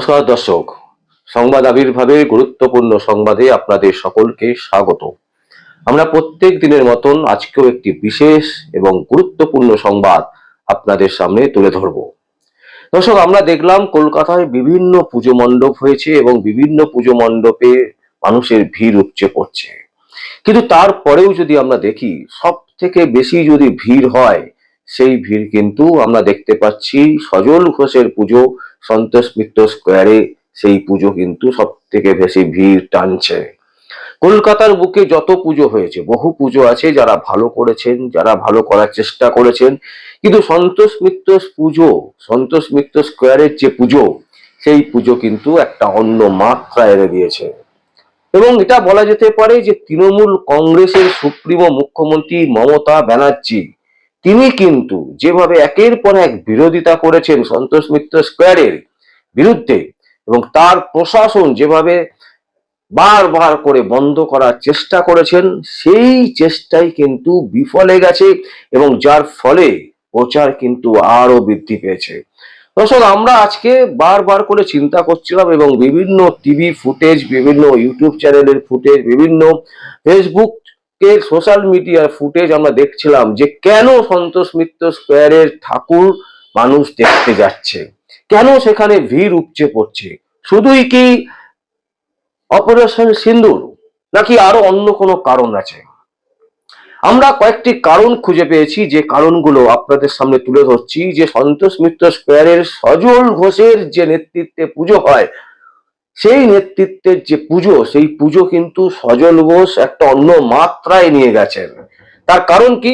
নমস্কার দর্শক। সংবাদ আবির্ভাবের গুরুত্বপূর্ণ সংবাদে আপনাদের সকলকে স্বাগত। আমরা প্রত্যেক দিনের মতন আজকেও একটি বিশেষ এবং গুরুত্বপূর্ণ সংবাদ আপনাদের সামনে তুলে ধরব। দর্শক, আমরা দেখলাম কলকাতায় বিভিন্ন পুজো মণ্ডপ হয়েছে এবং বিভিন্ন পুজো মণ্ডপে মানুষের ভিড় উপচে পড়ছে। কিন্তু তারপরেও যদি আমরা দেখি সব থেকে বেশি যদি ভিড় হয় সেই ভিড় কিন্তু আমরা দেখতে পাচ্ছি। সজল ঘোষের পুজো, সন্তোষ মিত্র স্কোয়ারে সেই পুজো কিন্তু সব থেকে বেশি ভিড় টানছে। কলকাতার বুকে যত পুজো হয়েছে, বহু পুজো আছে যারা ভালো করেছেন, যারা ভালো করার চেষ্টা করেছেন। কিন্তু সন্তোষ মিত্র পুজো, সন্তোষ মিত্র স্কোয়ারের যে পুজো, সেই পুজো কিন্তু একটা অন্য মাত্রা এনে দিয়েছে। এবং এটা বলা যেতে পারে যে তৃণমূল কংগ্রেসের সুপ্রিমো মুখ্যমন্ত্রী মমতা ব্যানার্জি তিনি কিন্তু যেভাবে একের পর এক বিরোধিতা করেছেন সন্তোষ মিত্র স্কোয়ারের বিরুদ্ধে এবং তার প্রশাসন যেভাবে বারবার করে বন্ধ করার চেষ্টা করেছেন, সেই চেষ্টাই কিন্তু বিফলে গেছে এবং যার ফলে প্রচার কিন্তু আরও বৃদ্ধি পেয়েছে। দর্শক, আমরা আজকে বারবার করে চিন্তা করছিলাম এবং বিভিন্ন টিভি ফুটেজ বিভিন্ন ইউটিউব চ্যানেলের ফুটেজ বিভিন্ন ফেসবুক এর সোশ্যাল মিডিয়ার ফুটেজ আমরা দেখছিলাম যে কেন সন্তোষ মিত্র স্কোয়ারের ঠাকুর মানুষ দেখতে যাচ্ছে? কেন সেখানে ভিড় উপচে পড়ছে? শুধুই কি অপারেশন সিন্দুর নাকি আরও অন্য কোনো কারণ আছে? আমরা কয়েকটি কারণ খুঁজে পেয়েছি, যে কারণগুলো আপনাদের সামনে তুলে ধরছি, যে সন্তোষ মিত্র স্কোয়ারের সজল ঘোষের যে নেতৃত্বে পুজো হয় সেই নেতৃত্বের যে পুজো, সেই পুজো কিন্তু সজল ঘোষ একটা অন্য মাত্রায় নিয়ে গেছেন। তার কারণ কি?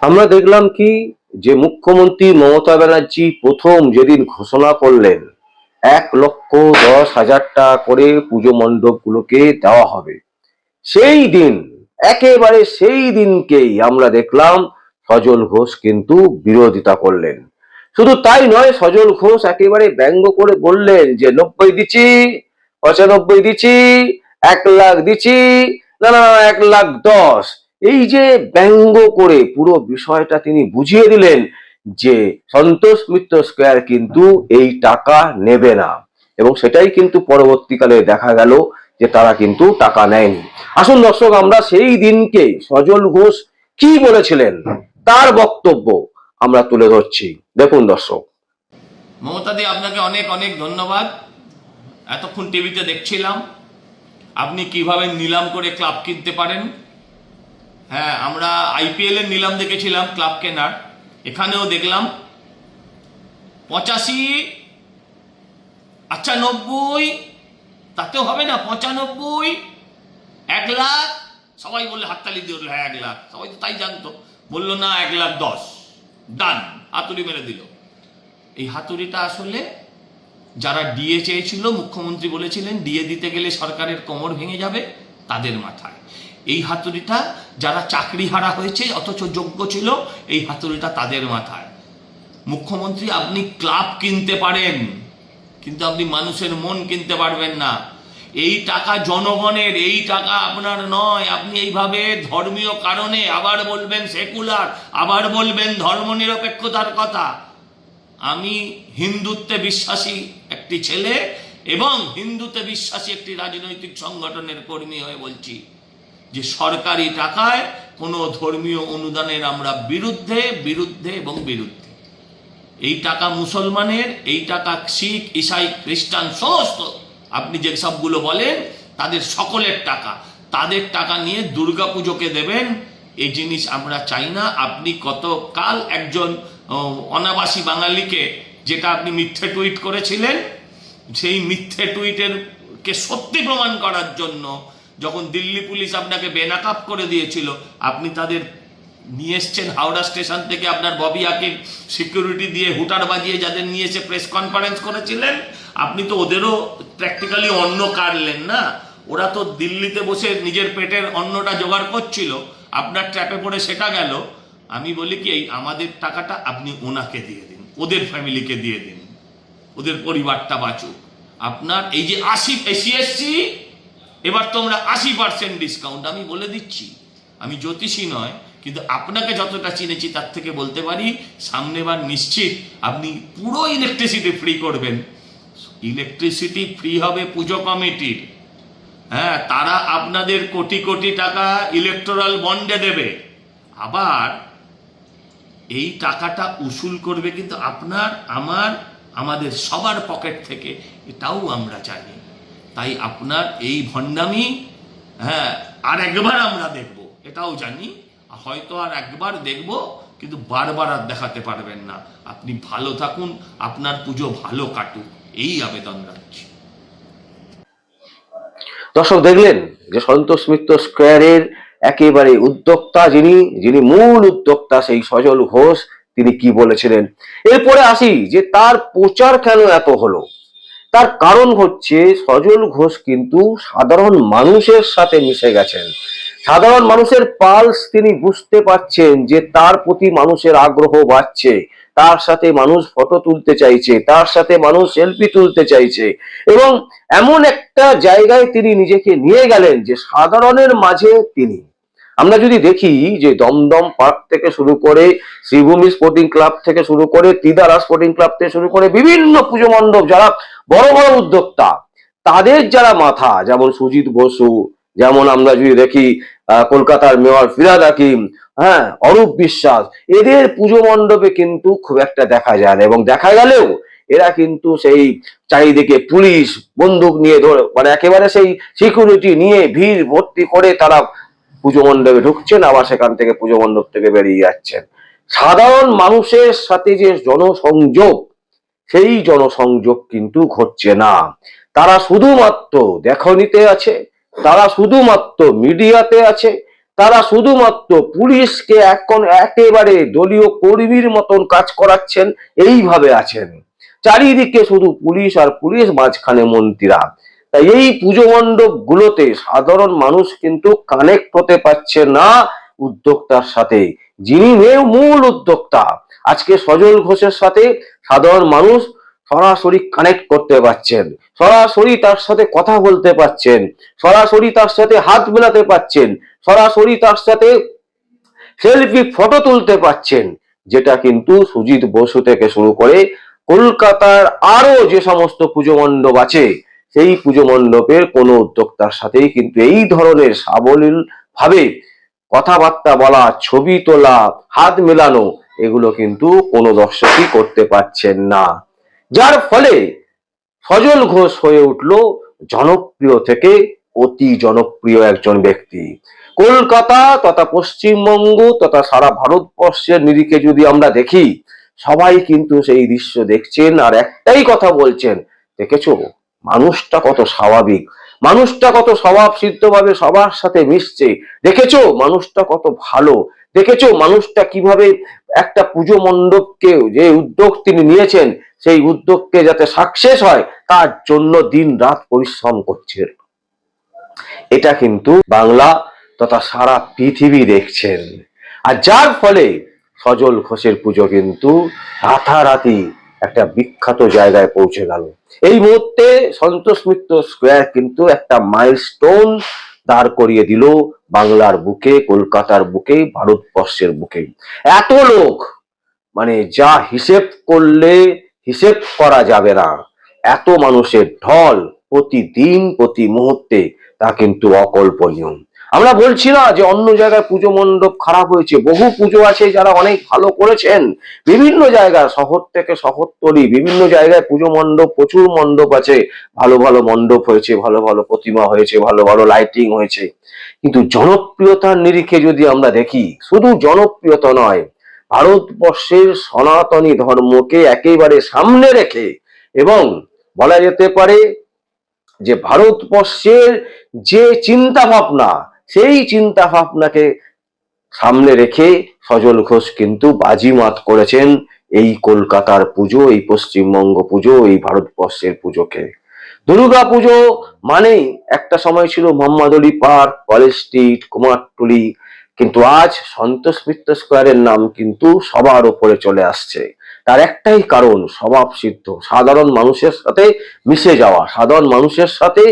আমরা দেখলাম কি? যে মুখ্যমন্ত্রী মমতা ব্যানার্জি প্রথম যেদিন ঘোষণা করলেন, এক লক্ষ দশ হাজার টাকা করে পুজো মণ্ডপগুলোকে দেওয়া হবে। সেই দিন, একেবারে সেই দিনকেই আমরা দেখলাম সজল ঘোষ কিন্তু বিরোধিতা করলেন। শুধু তাই নয়, সজল ঘোষ একেবারে ব্যঙ্গ করে বললেন যে নব্বই দিচ্ছি পঁচানব্বই দিচ্ছি, এক লাখ দিচ্ছি, না না এক লাখ দশ। এই যে ব্যঙ্গ করে পুরো বিষয়টা তিনি বুঝিয়ে দিলেন যে সন্তোষ মিত্র স্কোয়ার কিন্তু এই টাকা নেবে না। এবং সেটাই কিন্তু পরবর্তীকালে দেখা গেল যে তারা কিন্তু টাকা নেয়নি। আসুন দর্শক, আমরা সেই দিনকে সজল ঘোষ কি বলেছিলেন তার বক্তব্য আমরা তুলে ধরছি। দেখুন দর্শক। মমতাদি আপনাকে অনেক অনেক ধন্যবাদ। এতক্ষণ টিভিতে দেখছিলাম আপনি কীভাবে নিলাম করে ক্লাব কিনতে পারেন? হ্যাঁ আমরা আইপিএল এর নিলাম দেখেছিলাম ক্লাব কেনার। এখানেও দেখলাম পঁচাশি আচ্ছা নব্বই তাতেও হবে না পঁচানব্বই এক লাখ। সবাই বললে হাততালি দিয়ে উঠল, হ্যাঁ এক লাখ। সবাই তো তাই জানতো। বলল না এক লাখ দশ। ডান হাতুড়ি মেরে দিল। এই হাতুড়িটা আসলে যারা ডিএ চেয়েছিল, মুখ্যমন্ত্রী বলেছিলেন, ডিএ দিতে গেলে সরকারের কোমর ভেঙে যাবে তাদের মাথায়। এই হাতুড়িটা যারা চাকরি হারা হয়েছে, অথচ যোগ্য ছিল, এই হাতুড়িটা তাদের মাথায়। মুখ্যমন্ত্রী, আপনি ক্লাব কিনতে পারেন, কিন্তু আপনি মানুষের মন কিনতে পারবেন না। এই টাকা জনগণের, এই টাকা আপনার নয়। আপনি এইভাবে ধর্মীয় কারণে আবার বলবেন সেকুলার, আবার বলবেন ধর্মনিরপেক্ষতার কথা। আমি হিন্দুত্বে বিশ্বাসী একটি ছেলে এবং হিন্দুতে বিশ্বাসী একটি রাজনৈতিক সংগঠনের কর্মী হয়ে বলছি যে সরকারি টাকায় কোনো ধর্মীয় অনুদানের আমরা বিরুদ্ধে বিরুদ্ধে এবং বিরুদ্ধে। এই টাকা মুসলমানের এই টাকা শিখ ইসাই খ্রিস্টান সমস্ত আপনি যে সবগুলো বলেন তাদের সকলের টাকা। তাদের টাকা নিয়ে দুর্গা পুজোকে দেবেন এই জিনিস আমরা চাই না। আপনি কতকাল একজন আহ, অনাবাসী বাঙালিকে যেটা আপনি মিথ্যে টুইট করেছিলেন, সেই মিথ্যে টুইটের কে সত্যি প্রমাণ করার জন্য যখন দিল্লি পুলিশ আপনাকে বেনাকাপ করে দিয়েছিল, আপনি তাদের নিয়ে এসছেন হাওড়া স্টেশন থেকে আপনার ববি আকিব সিকিউরিটি দিয়ে হুটার বাজিয়ে যাদের নিয়ে এসে প্রেস কনফারেন্স করেছিলেন, আপনি তো ওদেরও প্র্যাকটিক্যালি অন্ন কাটলেন না। ওরা তো দিল্লিতে বসে নিজের পেটের অন্নটা জোগাড় করছিল, আপনার ট্র্যাপে পড়ে সেটা গেল। আমি বলি কি, এই আমাদের টাকাটা আপনি ওনাকে দিয়ে দিন, ওদের ফ্যামিলিকে দিয়ে দিন, ওদের পরিবারটা বাঁচুক। আপনার এই যে আশি সিএসসি এবার তোমরা আশি পার্সেন্ট ডিসকাউন্ট আমি বলে দিচ্ছি। আমি জ্যোতিষী নয়, কিন্তু আপনাকে যতটা চিনেছি তার থেকে বলতে পারি, সামনেবার নিশ্চিত আপনি পুরো ইলেকট্রিসিটি ফ্রি করবেন। ইলেকট্রিসিটি ফ্রি হবে পুজো কমিটির। হ্যাঁ তারা আপনাদের কোটি কোটি টাকা ইলেকটোরাল বন্ডে দেবে। আবার এই টাকাটা উসুল করবে কিন্তু আপনার, আমার, আমাদের সবার পকেট থেকে, এটাও আমরা জানি তাই আপনার এই ভণ্ডামি হ্যাঁ আর একবার আমরা দেখব, এটাও জানি। হয়তো আর একবার দেখব, কিন্তু বারবার আর দেখাতে পারবেন না। আপনি ভালো থাকুন, আপনার পুজো ভালো কাটুক। এই আবেদন রাখছি। দর্শক দেখলেন যে সন্তোষ মিত্র স্কোয়ারের একেবারে উদ্যোক্তা যিনি যিনি মূল উদ্যোক্তা সেই সজল ঘোষ, তিনি কি বলেছিলেন? এরপরে আসি যে তার প্রচার কেন এত হলো? তার কারণ হচ্ছে সজল ঘোষ কিন্তু সাধারণ মানুষের সাথে মিশে গেছেন। সাধারণ মানুষের পালস তিনি বুঝতে পারছেন যে তার প্রতি মানুষের আগ্রহ বাড়ছে। তার সাথে মানুষ ফটো তুলতে চাইছে, তার সাথে মানুষ সেলফি তুলতে চাইছে এবং এমন একটা জায়গায় তিনি নিজেকে নিয়ে গেলেন যে সাধারণের মাঝে তিনি। আমরা যদি দেখি যে দমদম পার্ক থেকে শুরু করে শ্রীভূমি স্পোর্টিং ক্লাব থেকে শুরু করে তিদারা স্পোর্টিং ক্লাব থেকে শুরু করে বিভিন্ন পুজো মণ্ডপ, যারা বড় বড় উদ্যোক্তা, তাদের যারা মাথা, যেমন সুজিত বসু যেমন আমরা যদি দেখি কলকাতার মেয়র ফিরাদ হাকিম হ্যাঁ অরূপ বিশ্বাস, এদের পুজো মণ্ডপে কিন্তু খুব একটা দেখা যায় না এবং দেখা গেলেও এরা কিন্তু সেই চারিদিকে পুলিশ, বন্দুক নিয়ে ধরে মানে একেবারে সেই সিকিউরিটি নিয়ে ভিড় ভর্তি করে তারা পুজো মণ্ডপে ঢুকছেন, আবার সেখান থেকে পুজো মণ্ডপ থেকে বেরিয়ে যাচ্ছেন। সাধারণ মানুষের সাথে যে জনসংযোগ, সেই জনসংযোগ কিন্তু ঘটছে না। তারা শুধুমাত্র দেখনিতে আছে তারা শুধুমাত্র মিডিয়াতে আছে, তারা শুধুমাত্র পুলিশকে এখন একেবারে দলীয় কর্মীর মতন কাজ করাচ্ছেন, এইভাবে আছেন। চারিদিকে শুধু পুলিশ আর পুলিশ, মাঝখানে মন্ত্রীরা। তাই এই পুজো মণ্ডপ গুলোতে সাধারণ মানুষ কিন্তু কানেক্ট হতে পারছে না উদ্যোক্তার সাথে, যিনি মূল উদ্যোক্তা। আজকে সজল ঘোষের সাথে সাধারণ মানুষ সরাসরি কানেক্ট করতে পারছেন, সরাসরি তার সাথে কথা বলতে পারছেন, সরাসরি তার সাথে হাত মেলাতে পারছেন, সরাসরি তার সাথে সেলফি ফটো তুলতে পারছেন, যেটা কিন্তু সুজিত বসু থেকে শুরু করে কলকাতার আরও যে সমস্ত পুজো মণ্ডপ আছে, সেই পুজো মণ্ডপের কোনো উদ্যোক্তার সাথেই কিন্তু এই ধরনের সাবলীল ভাবে কথাবার্তা বলা, ছবি তোলা, হাত মেলানো, এগুলো কিন্তু কোনো দর্শকই করতে পারছেন না। যার ফলে সজল ঘোষ হয়ে উঠল জনপ্রিয় থেকে অতি জনপ্রিয় একজন ব্যক্তি। কলকাতা তথা পশ্চিমবঙ্গ তথা সারা ভারতবর্ষের নিরিখে যদি আমরা দেখি, সবাই কিন্তু সেই দৃশ্য দেখছেন আর একটাই কথা বলছেন, দেখেছ? মানুষটা কত স্বাভাবিক, মানুষটা কত স্বভাব সিদ্ধভাবে সবার সাথে মিশছে, দেখেছ? মানুষটা কত ভালো দেখেছ মানুষটা কীভাবে একটা পুজো মণ্ডপকে যে উদ্যোগ তিনি নিয়েছেন, সেই উদ্যোগকে যাতে সাকসেস হয়, তার জন্য দিন রাত পরিশ্রম করছে এটা কিন্তু বাংলা তথা সারা পৃথিবী দেখছেন। আর যার ফলে সজল ঘোষের পুজো কিন্তু রাতারাতি একটা বিখ্যাত জায়গায় পৌঁছে গেল। এই মুহূর্তে সন্তোষ মিত্র স্কোয়ার কিন্তু একটা মাইলস্টোন দাঁড় করিয়ে দিল বাংলার বুকে, কলকাতার বুকে, ভারতবর্ষের বুকে। এত লোক মানে যা হিসেব করলে হিসেব করা যাবে না। এত মানুষের ঢল প্রতিদিন, প্রতি মুহূর্তে, তা কিন্তু অকল্পনীয়। আমরা বলছি না যে অন্য জায়গায় পুজো মণ্ডপ খারাপ হয়েছে, বহু পুজো আছে যারা অনেক ভালো করেছেন। বিভিন্ন জায়গায়, শহর থেকে শহরতলি বিভিন্ন জায়গায় পুজো মণ্ডপ, প্রচুর মণ্ডপ আছে। ভালো ভালো মণ্ডপ হয়েছে, ভালো ভালো প্রতিমা হয়েছে, ভালো ভালো লাইটিং হয়েছে। কিন্তু জনপ্রিয়তার নিরিখে যদি আমরা দেখি, শুধু জনপ্রিয়তা নয়, ভারতবর্ষের সনাতনী ধর্মকে একেবারে সামনে রেখে এবং বলা যেতে পারে যে ভারতবর্ষের যে চিন্তা ভাবনা সেই চিন্তা ভাবনাকে সামনে রেখে সজল ঘোষ কিন্তু বাজিমাত করেছেন এই কলকাতার পুজো, এই পশ্চিমবঙ্গ পুজো, এই ভারতবর্ষের পুজোকে। দুর্গা পুজো মানেই একটা সময় ছিল Mohammad Ali Park, College Street, Kumartuli, কিন্তু আজ সন্তোষ মিত্র স্কোয়ারের নাম কিন্তু সবার ওপরে চলে আসছে। তার একটাই কারণ, স্বভাব সিদ্ধ। সাধারণ মানুষের সাথে মিশে যাওয়া, সাধারণ মানুষের সাথে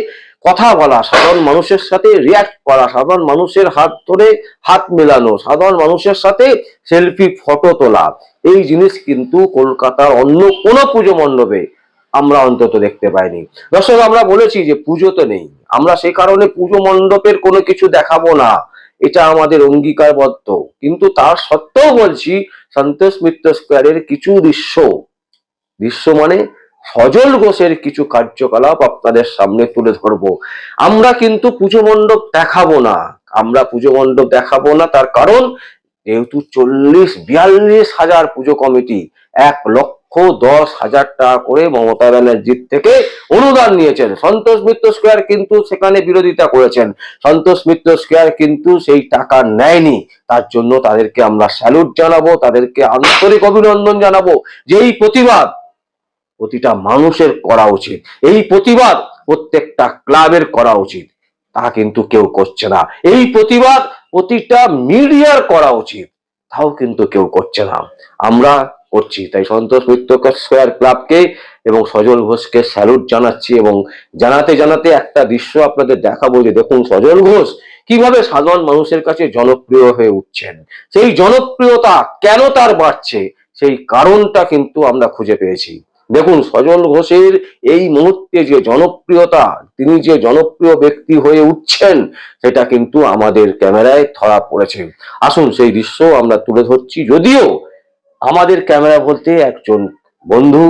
কথা বলা, সাধারণ মানুষের সাথে রিয়াক্ট করা, সাধারণ মানুষের হাত ধরে হাত মেলানো, সাধারণ মানুষের সাথে সেলফি ফটো তোলা, এই জিনিস কিন্তু কলকাতার অন্য কোনো পুজো মণ্ডপে আমরা অন্তত দেখতে পাইনি। দর্শক, আমরা বলেছি যে পুজো তো নেই। আমরা সেই কারণে পুজো মণ্ডপের কোনো কিছু দেখাবো না। এটা আমাদের অঙ্গীকারবদ্ধ। কিন্তু তার সত্ত্বেও বলছি, সন্তোষ মিত্র স্কোয়ারের কিছু দৃশ্য দৃশ্য মানে সজল ঘোষের কিছু কার্যকলাপ আপনাদের সামনে তুলে ধরবো। আমরা কিন্তু পুজো মণ্ডপ দেখাবো না। আমরা পুজো মণ্ডপ দেখাবো না, তার কারণ যেহেতু চল্লিশ, বিয়াল্লিশ হাজার পুজো কমিটি, এক লক্ষ দশ হাজার টাকা করে মমতা ব্যানার্জির থেকে অনুদান নিয়েছেন। সন্তোষ মিত্র স্কোয়ার কিন্তু সেখানে বিরোধিতা করেছেন। সন্তোষ মিত্র স্কোয়ার কিন্তু সেই টাকা নেয়নি। তার জন্য তাদেরকে আমরা স্যালুট জানাব, তাদেরকে আন্তরিক অভিনন্দন জানাব। যে এই প্রতিবাদ প্রতিটা মানুষের করা উচিত। এই প্রতিবাদ প্রত্যেকটা ক্লাবের করা উচিত। তা কিন্তু কেউ করছে না। এই প্রতিবাদ প্রতিটা মিডিয়ার করা উচিত। তাও কিন্তু কেউ করছে না। আমরা করছি। তাই সন্তোষ মিত্র স্কোয়ার ক্লাবকে এবং সজল ঘোষকে স্যালুট জানাচ্ছি এবং জানাতে জানাতে একটা দৃশ্য আপনাদের দেখাবো যে দেখুন সজল ঘোষ কীভাবে সাধারণ মানুষের কাছে জনপ্রিয় হয়ে উঠছেন। সেই জনপ্রিয়তা কেন তার বাড়ছে? সেই কারণটা কিন্তু আমরা খুঁজে পেয়েছি। দেখুন সজল ঘোষের এই মুহূর্তে যে জনপ্রিয়তা, তিনি যে জনপ্রিয় ব্যক্তি হয়ে উঠছেন, সেটা কিন্তু আমাদের ক্যামেরায় ধরা পড়েছে। আসুন সেই দৃশ্য আমরা তুলে ধরছি। যদিও আমাদের ক্যামেরা বলতে একজন বন্ধু,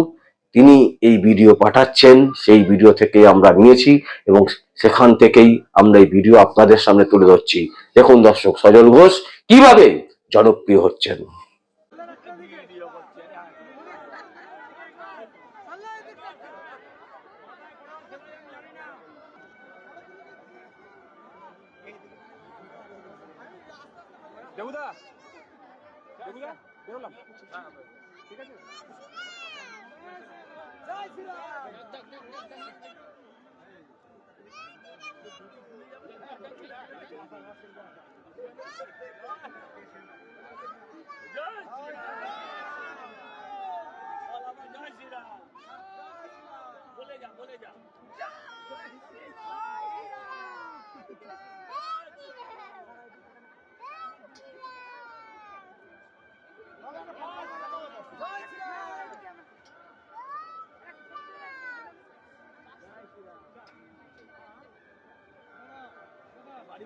তিনি এই ভিডিও পাঠাচ্ছেন, সেই ভিডিও থেকে আমরা নিয়েছি এবং সেখান থেকেই আমরা এই ভিডিও আপনাদের সামনে তুলে ধরছি। দেখুন দর্শক, সজল ঘোষ কীভাবে জনপ্রিয় হচ্ছেন। দেবুদা? দেবুদা? বেরোলাম। ঠিক আছে।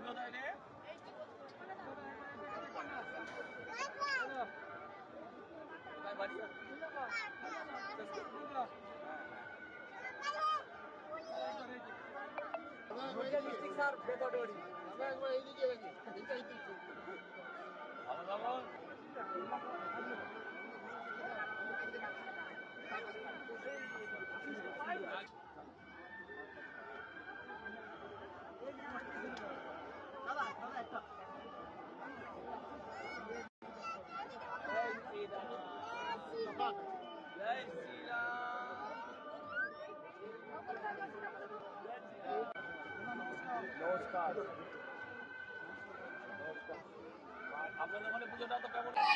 নমস্কার আপনাদের ওখানে পুজোটা তো কেমন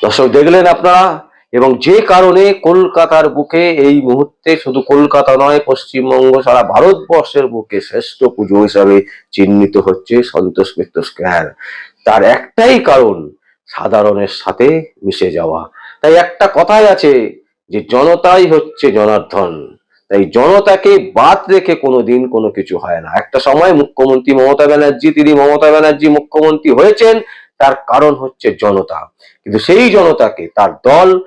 দর্শক দেখলেন আপনারা এবং যে কারণে কলকাতার বুকে এই মুহূর্তে শুধু কলকাতা নয়, পশ্চিমবঙ্গ সারা ভারতবর্ষের বুকে শ্রেষ্ঠ পুজো হিসাবে চিহ্নিত হচ্ছে সন্তোষ মিত্র স্কোয়ার। তার একটাই কারণ, সাধারণের সাথে মিশে যাওয়া। তাই একটা কথাই আছে যে জনতাই হচ্ছে জনার্ধন তাই জনতাকে বাদ রেখে কোনো দিন কোনো কিছু হয় না। একটা সময় মুখ্যমন্ত্রী মমতা ব্যানার্জি, তিনি মমতা ব্যানার্জি মুখ্যমন্ত্রী হয়েছেন, তার কারণ হচ্ছে জনতা। কিন্তু সেই জনতাকে, তার দল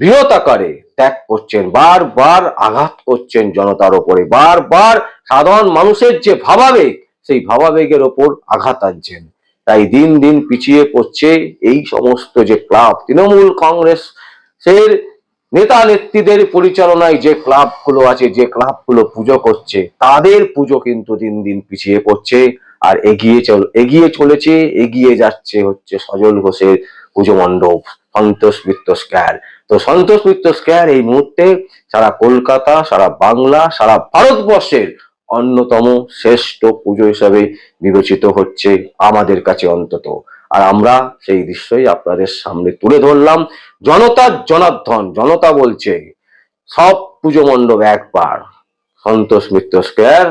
বৃহৎ আকারে ত্যাগ করছেন, বারবার আঘাত করছেন জনতার ওপরে, বারবার সাধারণ মানুষের যে ভাবাবেগ, সেই ভাবাবেগের ওপর আঘাত আনছেন। তাই দিন দিন পিছিয়ে পড়ছে এই সমস্ত যে ক্লাব, তৃণমূল কংগ্রেস এর নেতা নেত্রীদের পরিচালনায় যে ক্লাবগুলো আছে, যে ক্লাবগুলো পুজো করছে, তাদের পুজো কিন্তু দিন দিন পিছিয়ে পড়ছে আর এগিয়ে চল, এগিয়ে চলেছে, এগিয়ে যাচ্ছে হচ্ছে সজল ঘোষের পুজো মণ্ডপ, সন্তোষ মিত্র স্কয়ার। তো সন্তোষ মিত্র স্কোয়ার এই মুহূর্তে সারা কলকাতা, সারা বাংলা, সারা ভারতবর্ষের অন্যতম শ্রেষ্ঠ পুজো হিসাবে বিবেচিত হচ্ছে আমাদের কাছে অন্তত। আর আমরা সেই দৃশ্যই আপনাদের সামনে তুলে ধরলাম। জনতার জনার্ধন জনতা বলছে, সব পুজো মণ্ডপ একবার। সন্তোষ মিত্র স্কয়ার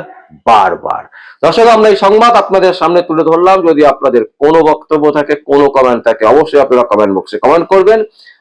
বারবার। দর্শক, আমরা এই সংবাদ আপনাদের সামনে তুলে ধরলাম। যদি আপনাদের কোনো বক্তব্য থাকে, কোনো কমেন্ট থাকে, অবশ্যই আপনারা কমেন্ট বক্সে কমেন্ট করবেন।